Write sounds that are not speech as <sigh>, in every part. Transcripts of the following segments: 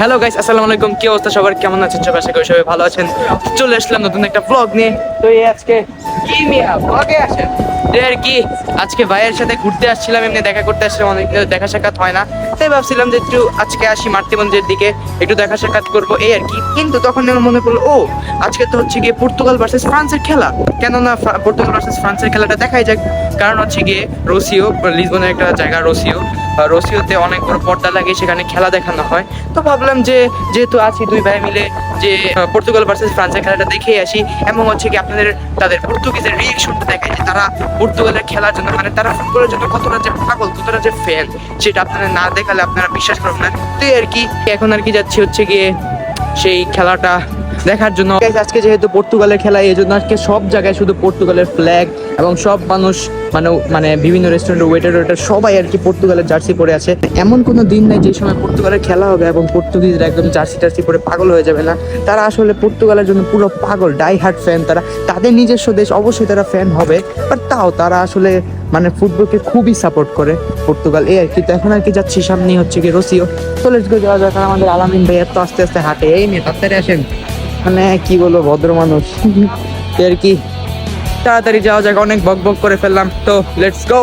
Hello guys আসসালামু আলাইকুম। কি অবস্থা সবার? কেমন আছেন সবাই? আশা করি সবাই ভালো আছেন। চলে আসলাম নতুন একটা ব্লগ নিয়ে। তো এই আজকে কি মিয়া ব্লগে আসেন? আর কি, আজকে ভাইয়ের সাথে ঘুরতে আসছিলাম, এমনি দেখা করতে আসছিলাম, অনেক দেখা সাক্ষাৎ হয় না। তাই ভাবছিলাম যে একটু আজকে আসি মাতৃ মন্দিরের দিকে, একটু দেখা সাক্ষাৎ করব, এই আর কি। কিন্তু তখন আমার মনে পড়ল, ও, আজকে তো হচ্ছে গিয়ে পর্তুগাল ভার্সেস ফ্রান্সের খেলা। কেননা পর্তুগাল ভার্সেস ফ্রান্সের খেলাটা দেখাই যাক। কারণ হচ্ছে গিয়ে রোসিও, লিসবনের একটা জায়গা রোসিও। রোসিওতে অনেক বড় পর্দা লাগে, সেখানে খেলা দেখানো হয়। তো ভাবলাম যে, যেহেতু আছি দুই ভাই মিলে, যে পর্তুগাল ভার্সেস ফ্রান্সের খেলাটা দেখেই আসি। এবং হচ্ছে কি আপনাদের, তাদের পর্তুগিজের রিয়েকশনটা দেখায় যে তারা পর্তুগালের খেলার জন্য মানে তারা ফুটবলের জন্য কতটা যে পাগল, কতটা যে ফ্যান সেটা আপনারা না দেখালে আপনারা বিশ্বাস করবেন না। তো আর কি, এখন আর কি যাচ্ছি হচ্ছে গিয়ে সেই খেলাটা দেখার জন্য। আজকে যেহেতু পর্তুগালের খেলা, এই জন্য আজকে সব জায়গায় শুধু পর্তুগালের ফ্ল্যাগ এবং সব মানুষ মানে মানে বিভিন্ন রেস্টুরেন্টের ওয়েটার ওয়েটার সবাই আর কি পর্তুগালের জার্সি পরে আছে। এমন কোনো দিন নাই যে সময় পর্তুগালের খেলা হবে এবং পর্তুগিজরা একদম জার্সি টার্সি পরে পাগল হয়ে যাবে না। তারা আসলে পর্তুগালের জন্য পুরো পাগল ডাই হার্ট ফ্যান তারা। তাদের নিজস্ব দেশ, অবশ্যই তারা ফ্যান হবে বাট তাও তারা আসলে মানে ফুটবলকে খুবই সাপোর্ট করে পর্তুগাল। এই আর কি, তো এখন আর কি যাচ্ছি সামনে হচ্ছে কি রসিও। তো লেটস গো যাওয়া যাক আমাদের আলামিন ভাই এত আস্তে আস্তে হাঁটে। এই মেয়ে, তাড়াতাড়ি আসেন। মানে কি বলব, ভদ্র মানুষ। আর কি? তাড়াতাড়ি যাওয়া যাক, অনেক বক বক করে ফেললাম। তো লেটস গো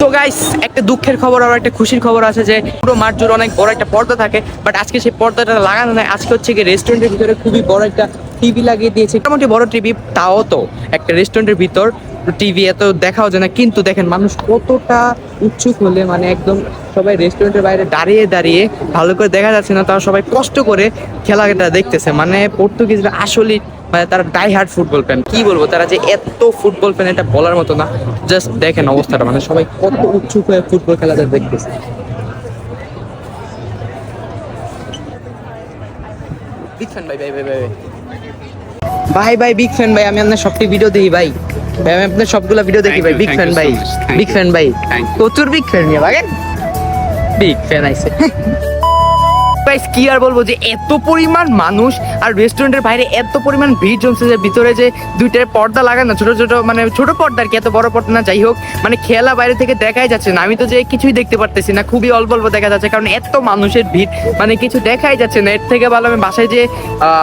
তো গাইস একটা দুঃখের খবর আর একটা খুশির খবর আছে যে, পুরো মাঠ জুড়ে অনেক বড় একটা পর্দা থাকে বাট আজকে সেই পর্দাটা লাগানো নাই। আজকে হচ্ছে কি রেস্টুরেন্টের ভিতরে খুবই বড় একটা টিভি লাগিয়ে দিয়েছে। মোটামুটি বড় টিভি তাও তো একটা রেস্টুরেন্টের ভিতর টিভি এত দেখাও যায় না, কিন্তু দেখেন মানুষ কতটা উৎসুক হলে মানে একদম সবাই রেস্টুরেন্টের বাইরে দাঁড়িয়ে দাঁড়িয়ে ভালো করে দেখা যাচ্ছে না, তারা সবাই কষ্ট করে খেলাটা দেখতেছে। মানে পর্তুগিজরা আসলে মানে তারা ডাই হার্ড ফুটবল ফ্যান কি বলব, তারা যে এত ফুটবল ফ্যান এটা বলার মতো না। জাস্ট দেখেন অবস্থাটা মানে সবাই কত উৎসুক হয়ে ফুটবল খেলাটা দেখতেছে। ভাই ভাই ভাই ভাই। ভাই ভাই বিগ ফ্যান ভাই আমি আপনার সবটি ভিডিও দেখি ভাই। ভাই আমি আপনার সবগুলা ভিডিও দেখি ভাই বিগ ফ্যান ভাই বিগ. ফ্যান ভাই। প্রচুর বিগ ফ্যান নিয়ে ভাগেন বিগ ফ্যান আইছে। <laughs> গাইস কি আর বলব যে এত পরিমাণ মানুষ আর রেস্টুরেন্টের বাইরে এত পরিমাণ ভিড় জমছে যে ভিতরে যে দুইটার পর্দা লাগানো ছোট ছোট মানে ছোট পর্দা আর কি, এত বড় পর্দা না, যাই হোক মানে খেলা বাইরে থেকে দেখাই যাচ্ছে না। আমি তো যে কিছুই দেখতে পারতেছি না, খুবই অল্প অল্প দেখা যাচ্ছে, কারণ এত মানুষের ভিড় মানে কিছু দেখাই যাচ্ছে না। এর থেকে ভালো আমি বাসায় যে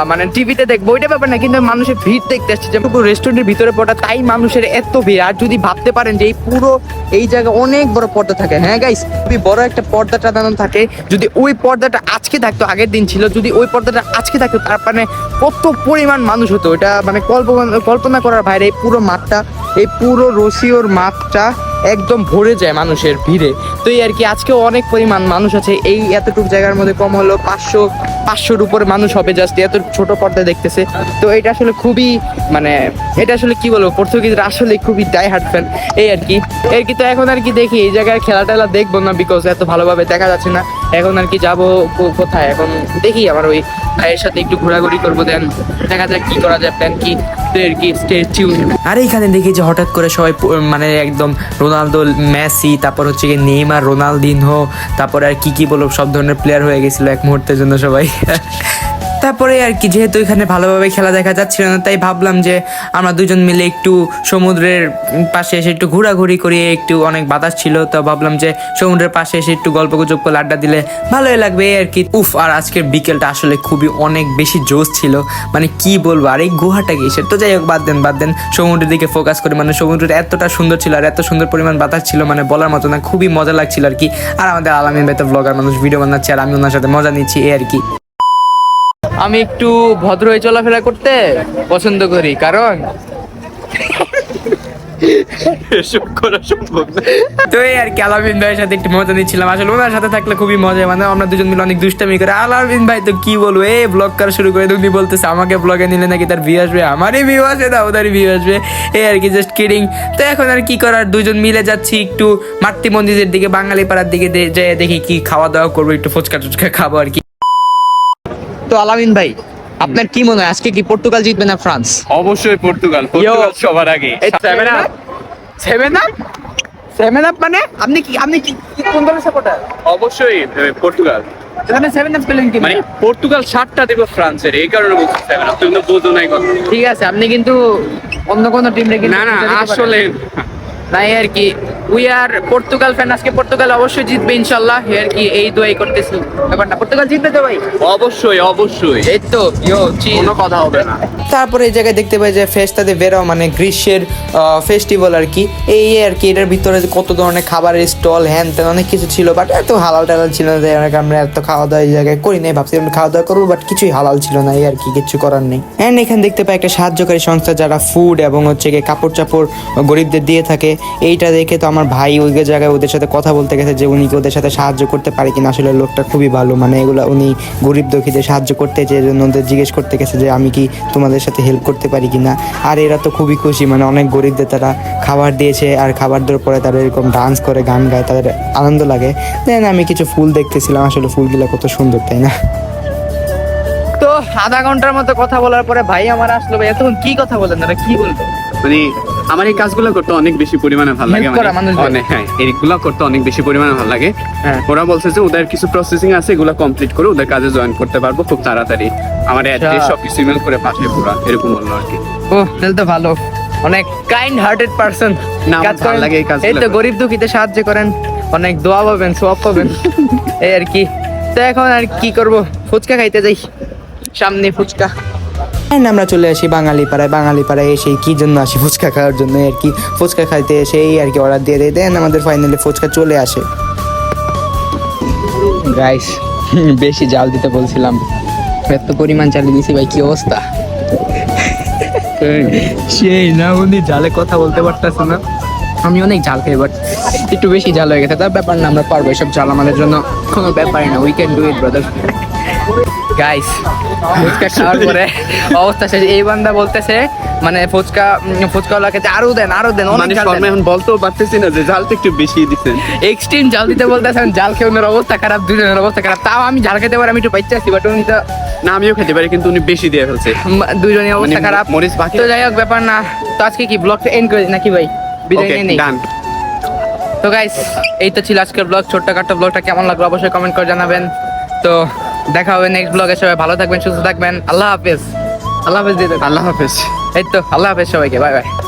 মানে টিভিতে দেখব, ওইটা ব্যাপার না, কিন্তু মানুষের ভিড় দেখতে আসছি যে পুরো রেস্টুরেন্টের ভিতরে পড়া, তাই মানুষের এত ভিড়। আর যদি ভাবতে পারেন যে এই পুরো, এই জায়গায় অনেক বড় পর্দা থাকে হ্যাঁ গাইস খুবই বড় একটা পর্দা টানানো থাকে, যদি ওই পর্দাটা আজকে থাকতো আগের দিন ছিল, যদি ওই পর্দাটা আজকে থাকতো তার মানে কত পরিমাণ মানুষ হতো, এটা মানে কল্পনা কল্পনা করার বাইরে এই পুরো মাঠটা, এই পুরো রসিওর মাঠটা একদম ভরে যায় মানুষের ভিড়ে। তো এই আর কি আজকে অনেক পরিমাণ মানুষ আছে, এই এতটুকু জায়গার মধ্যে কম হলো, পাঁচশো, পাঁচশোর উপরে মানুষ হবে জাস্ট এত ছোট পর্দায় দেখতেছে। তো এটা আসলে খুবই মানে এটা আসলে কি বলব, পর্তুগিজরা আসলে খুবই ডাই হার্ট ফ্যান এই আর কি। এর কি তো এখন আর কি দেখি, এই জায়গায় খেলা টেলা দেখব না বিকজ এত ভালোভাবে দেখা যাচ্ছে না। এখন আর কি যাব কোথায়? এখন দেখি আমার ওই ভাইয়ের সাথে একটু ঘোরাঘুরি করব, দেন দেখা যাক কি করা যায় প্ল্যান কি কি স্ট্যাচু আর এইখানে দেখি যে হঠাৎ করে সবাই মানে একদম রোনালদো, মেসি, তারপর হচ্ছে গিয়ে নেইমার, রোনালদিনহো, তারপর আর কি কি বলব সব ধরনের প্লেয়ার হয়ে গেছিল এক মুহূর্তের জন্য সবাই। তারপরে আর কি, যেহেতু এখানে ভালোভাবে খেলা দেখা যাচ্ছিল না, তাই ভাবলাম যে আমরা দুজন মিলে একটু সমুদ্রের পাশে এসে একটু ঘোরাঘুরি করি, একটু অনেক বাতাস ছিল, তো ভাবলাম যে সমুদ্রের পাশে এসে একটু গল্প গুজব করে আড্ডা দিলে ভালোই লাগবে আর কি। উফ, আর আজকের বিকেলটা আসলে খুবই অনেক বেশি জোশ ছিল মানে কি বলব, আর এই গুহাটা কিসের তো যাই হোক, বাদ দেন বাদ দেন, সমুদ্রের দিকে ফোকাস করে মানে সমুদ্রের এতটা সুন্দর ছিল আর এত সুন্দর পরিমাণ বাতাস ছিল মানে বলার মতো না, খুবই মজা লাগছিল আর কি। আর আমাদের আলামিন ভাই ব্লগার মানুষ ভিডিও বানাচ্ছে, আর আমি ওনার সাথে মজা নিচ্ছি, এই আর কি। আমি একটু ভদ্র হয়ে চলাফেরা করতে পছন্দ করি কারণ? এসব করা সম্ভব তো এই আর কি আলামিন ভাইয়ের সাথে একটু মজা নিচ্ছিলাম। আসলে ওনার সাথে থাকলে খুবই মজা মানে আমরা দুজন মিলে অনেক দুষ্টামি করে। আলামিন ভাই তো কি বলব? এই ব্লগ করা শুরু করে উনি বলতেছে আমাকে ব্লগে নিলে নাকি তার ভিউ আসবে? আমারই ভিউ আসবে না ওদেরই ভিউ আসবে। এই আর কি জাস্ট কিডিং তো এখন আর কি করার? দুজন মিলে যাচ্ছি একটু মাতৃ মন্দিরের দিকে বাঙালি পাড়ার দিকে দেখি কি খাওয়া দাওয়া করব একটু ফুচকা টুচকা খাব আর কি। তো আলামিন ভাই আপনার কি মনে হয় আজকে কি পর্তুগাল জিতবে না ফ্রান্স? অবশ্যই পর্তুগাল পর্তুগাল সবার আগে। Seven up seven up seven up মানে? আপনি কি আপনি কি কোন দলের সাপোর্টার অবশ্যই পর্তুগাল। এখানে সেভেন আপ পেলেন কি? মানে পর্তুগাল সাতটা দেবো ফ্রান্সের এই কারণে বলছি সেভেন আপ তুমি তো বোঝো নাই কথা। ঠিক আছে আপনি কিন্তু অন্য কোন টিম রেখে না না আসলে নাই আর কি। উই আর পর্তুগাল ফ্যান আজকে পর্তুগাল অবশ্যই জিতবে ইনশাল্লাহ আর কি এই দোয়াই করতেছি। ব্যাপারটা পর্তুগাল জিতবে তো ভাই? অবশ্যই অবশ্যই। এই তো ইয়ো কোনো কথা হবে না। তারপরে এই জায়গায় দেখতে পাই যে ফেস্টাতে বেরো মানে গ্রীষ্মের ফেস্টিভ্যাল আর কি। এই আর কি এটার ভিতরে কত ধরনের খাবারের স্টল হ্যান ত্যান অনেক কিছু ছিল বাট এত হালাল টালাল ছিল না। আমরা এত খাওয়া দাওয়া এই জায়গায় করি নাই ভাবছিলাম খাওয়া দাওয়া করব বাট কিছুই হালাল ছিল না এই আর কি কিছু করার নেই। অ্যান্ড এখানে দেখতে পাই একটা সাহায্যকারী সংস্থা যারা ফুড এবং হচ্ছে গিয়ে কাপড় চাপড় গরিবদের দিয়ে থাকে। এইটা দেখে তো আমার ভাই ওই জায়গায় ওদের সাথে কথা বলতে গেছে যে উনি কি ওদের সাথে সাহায্য করতে পারে কিনা? আসলে লোকটা খুবই ভালো। মানে এগুলো উনি গরিব দুঃখীদের সাহায্য করতে চেয়ে জন্য ওদের জিজ্ঞেস করতে গেছে যে আমি কি তোমাদের সাথে হেল্প করতে পারি কিনা? আর এরা তো খুবই খুশি। মানে অনেক গরিবদের তারা খাবার দিয়েছে আর খাবার দেওয়ার পরে তারা এরকম ডান্স করে গান গায় তাদের আনন্দ লাগে। দেন আমি কিছু ফুল দেখতেছিলাম। আসলে ফুলগুলো কত সুন্দর তাই না? তো আধা ঘণ্টার মতো কথা বলার পরে ভাই আমার আসলো ভাই। এতক্ষণ কি কথা বলেন? দাদা কি মানে আমার এই কাজগুলো করতে অনেক বেশি পরিমাণে ভালো লাগে মানে হ্যাঁ এইগুলো করতে অনেক বেশি পরিমাণে ভালো লাগে। হ্যাঁ। ওরা বলছে যে ওদের কিছু প্রসেসিং আছে এগুলো কমপ্লিট করে ওদের কাজে জয়েন করতে পারব খুব তাড়াতাড়ি। আমার অ্যাড্রেস। সব কিছু ইমেল করে পাঠিয়ে পুরো এরকম বলল আর কি। ও তাহলে তো ভালো। অনেক কাইন্ড হার্টেড পারসন না, আমার ভালো লাগে এই কাজগুলো এই তো। গরিব দুঃখীতে সাহায্য করেন। অনেক দোয়া পাবেন সব পাবেন। <laughs> এই আর কি। তো এখন আর কি করব? ফুচকা খাইতে যাই। সামনে ফুচকা। And আমরা চলে আসি বাঙালি পাড়ায় বাঙালি পাড়ায় এসে কি জন্য আসি ফুচকা খাওয়ার জন্য? আর কি ফুচকা খাইতে এসে এই আর কি অর্ডার দিয়ে দেয়। দেন আমাদের ফাইনালি ফুচকা চলে আসে। গাইস বেশি জাল দিতে বলছিলাম। এত পরিমাণ চালিয়ে দিয়েছি ভাই কি অবস্থা? সেই না উনি জালে কথা বলতে পারতেছে না। আমি অনেক জাল খাই বাট একটু বেশি জাল হয়ে গেছে। তার ব্যাপার না আমরা পারব এসব জাল আমাদের জন্য। কোনো ব্যাপারই না we can do it brother guys fuchka খাওয়ার পরে অবস্থা শেষ। এই বান্দা বলতেছে মানে ফুচকা উম, ফুচকা ওলাকে যে আরও দেন আরও দেন মানে অনেক জাল এখন বলতেও পারতেছি না যে জালটা একটু বেশি দিচ্ছেন এক্সট্রিম জাল দিতে বলতেছেন জাল খেয়ে ওনার অবস্থা খারাপ দুজনের অবস্থা খারাপ। তাও আমি জাল খেতে পারি আমি একটু বাইতে আছি বাট উনি তো না আমিও খেতে পারি কিন্তু উনি বেশি দিয়ে ফেলছে। দুজনের অবস্থা মানে খারাপ। মরিচ বাকি তো যাই হোক ব্যাপার না। তো আজকে কি ব্লগটা এন্ড করে নাকি ভাই? বিদায় নিয়ে নেই। তো গাইস এই তো ছিল আজকের ব্লগ ছোট্টখাটো ব্লগটা কেমন লাগল অবশ্যই কমেন্ট করে জানাবেন। তো দেখা হবে নেক্সট ব্লগে সবাই ভালো থাকবেন সুস্থ থাকবেন। আল্লাহ হাফেজ। আল্লাহ হাফেজ দিদি আল্লাহ হাফেজ। এই তো আল্লাহ হাফেজ সবাইকে। Bye bye.